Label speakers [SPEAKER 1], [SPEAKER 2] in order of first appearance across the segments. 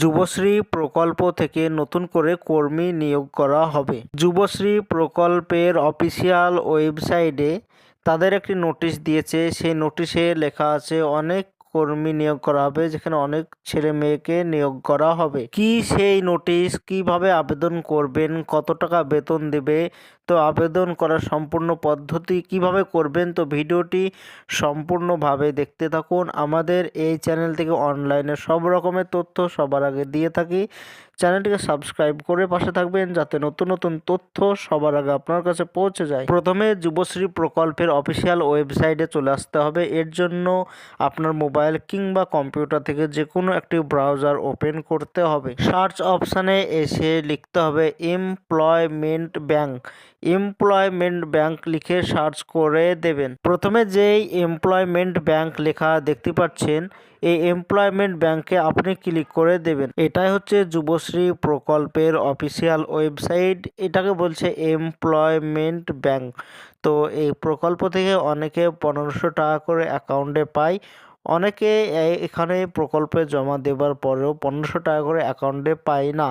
[SPEAKER 1] যুবশ্রী প্রকল্প থেকে নতুন করে কর্মী নিয়োগ করা হবে। যুবশ্রী প্রকল্পের অফিসিয়াল ওয়েবসাইটে তাদের একটি নোটিশ দিয়েছে। সেই নোটিশে লেখা আছে, অনেক কর্মী নিয়োগ করা হবে, যেখানে অনেক ছেলে মেয়েকে নিয়োগ করা হবে। কি সেই নোটিশ? কীভাবে আবেদন করবেন? কত টাকা বেতন দেবে? তো আবেদন করার সম্পূর্ণ পদ্ধতি কীভাবে করবেন? তো ভিডিওটি সম্পূর্ণভাবে দেখতে থাকুন। আমাদের এই চ্যানেল থেকে অনলাইনে সব রকমের তথ্য সবার আগে দিয়ে থাকি। চ্যানেলটিকে সাবস্ক্রাইব করে পাশে থাকবেন, যাতে নতুন নতুন তথ্য সবার আগে আপনার কাছে পৌঁছে যায়। প্রথমে যুবশ্রী প্রকল্পের অফিসিয়াল ওয়েবসাইটে চলে আসতে হবে। এর জন্য আপনার মোবাইল কিংবা কম্পিউটার থেকে যে কোনো একটি ব্রাউজার ওপেন করতে হবে। সার্চ অপশানে এসে লিখতে হবে এমপ্লয়মেন্ট ব্যাংক। এমপ্লয়মেন্ট ব্যাংক লিখে সার্চ করে দেবেন। প্রথমে যেই এমপ্লয়মেন্ট ব্যাংক লেখা দেখতে পাচ্ছেন, এই এমপ্লয়মেন্ট ব্যাংকে আপনি ক্লিক করে দেবেন। এটাই হচ্ছে যুবশ্রী প্রকল্পের অফিসিয়াল ওয়েবসাইট। এটাকে বলছে এমপ্লয়মেন্ট ব্যাংক। তো এই প্রকল্প থেকে অনেকে পনেরোশো টাকা করে অ্যাকাউন্টে পায়। অনেকে এখানে প্রকল্পে জমা দেবার পরেও পনেরোশো টাকা করে অ্যাকাউন্টে পায় না।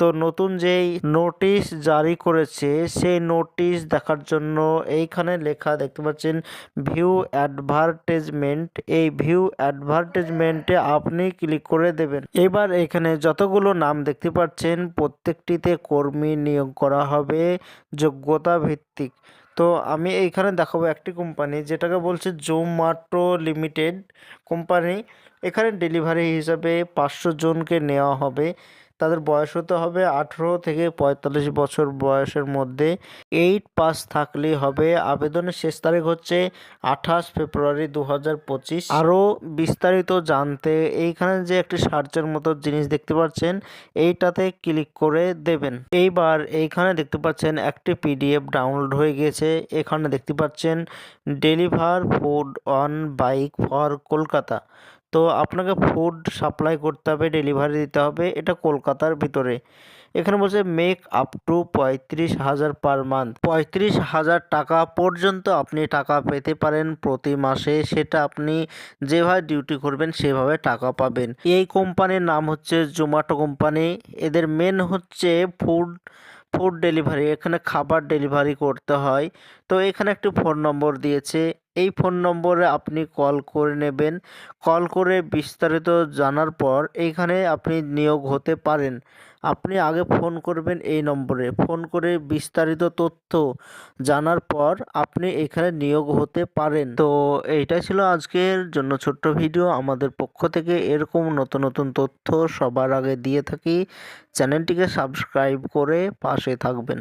[SPEAKER 1] তো নতুন যেই নোটিশ জারি করেছে, সেই নোটিশ দেখার জন্য এইখানে লেখা দেখতে পাচ্ছেন ভিউ অ্যাডভার্টাইজমেন্ট এই ভিউ অ্যাডভার্টাইজমেন্টে আপনি ক্লিক করে দেবেন। এবার এখানে যতগুলো নাম দেখতে পাচ্ছেন, প্রত্যেকটিতে কর্মী নিয়োগ করা হবে, যোগ্যতা ভিত্তিক। তো আমি এইখানে দেখাবো একটি কোম্পানি যেটাকে বলছে জোম্যাটো লিমিটেড কোম্পানি এখানে ডেলিভারি হিসাবে পাঁচশো জনকে নেওয়া হবে। তাদের বয়স হতে হবে আঠেরো থেকে পঁয়তাল্লিশ বছর বয়সের মধ্যে। এইট পাস থাকলেই হবে। আবেদনের শেষ তারিখ হচ্ছে আঠাশ ফেব্রুয়ারি দু হাজার পঁচিশ। আরও বিস্তারিত জানতে এইখানে যে একটি সার্চের মতো জিনিস দেখতে পাচ্ছেন, এইটাতে ক্লিক করে দেবেন। এইবার এইখানে দেখতে পাচ্ছেন একটি পিডিএফ ডাউনলোড হয়ে গিয়েছে এখানে দেখতে পাচ্ছেন, deliver food on bike for Kolkata. তো আপনাকে ফুড সাপ্লাই করতে হবে ডেলিভারি দিতে হবে, এটা কলকাতার ভিতরে। এখানে বলছে মেক আপ টু পঁয়ত্রিশ হাজার পার মান্থ পঁয়ত্রিশ হাজার টাকা পর্যন্ত আপনি টাকা পেতে পারেন প্রতি মাসে, সেটা আপনি যেভাবে ডিউটি করবেন, সেভাবে টাকা পাবেন। এই কোম্পানির নাম হচ্ছে জোম্যাটো কোম্পানি এদের মেন হচ্ছে ফুড ফুড ডেলিভারি এখানে খাবার ডেলিভারি করতে হয়। তো এখানে একটি ফোন নম্বর দিয়েছে। এই ফোন নম্বরে আপনি কল করে নেবেন। কল করে বিস্তারিত জানার পর এইখানে আপনি নিয়োগ হতে পারেন। আপনি আগে ফোন করবেন এই নম্বরে। ফোন করে বিস্তারিত তথ্য জানার পর আপনি এখানে নিয়োগ হতে পারেন। তো এইটাই ছিল আজকের জন্য ছোট্ট ভিডিও। আমাদের পক্ষ থেকে এরকম নতুন নতুন তথ্য সবার আগে দিয়ে থাকি। চ্যানেলটিকে সাবস্ক্রাইব করে পাশে থাকবেন।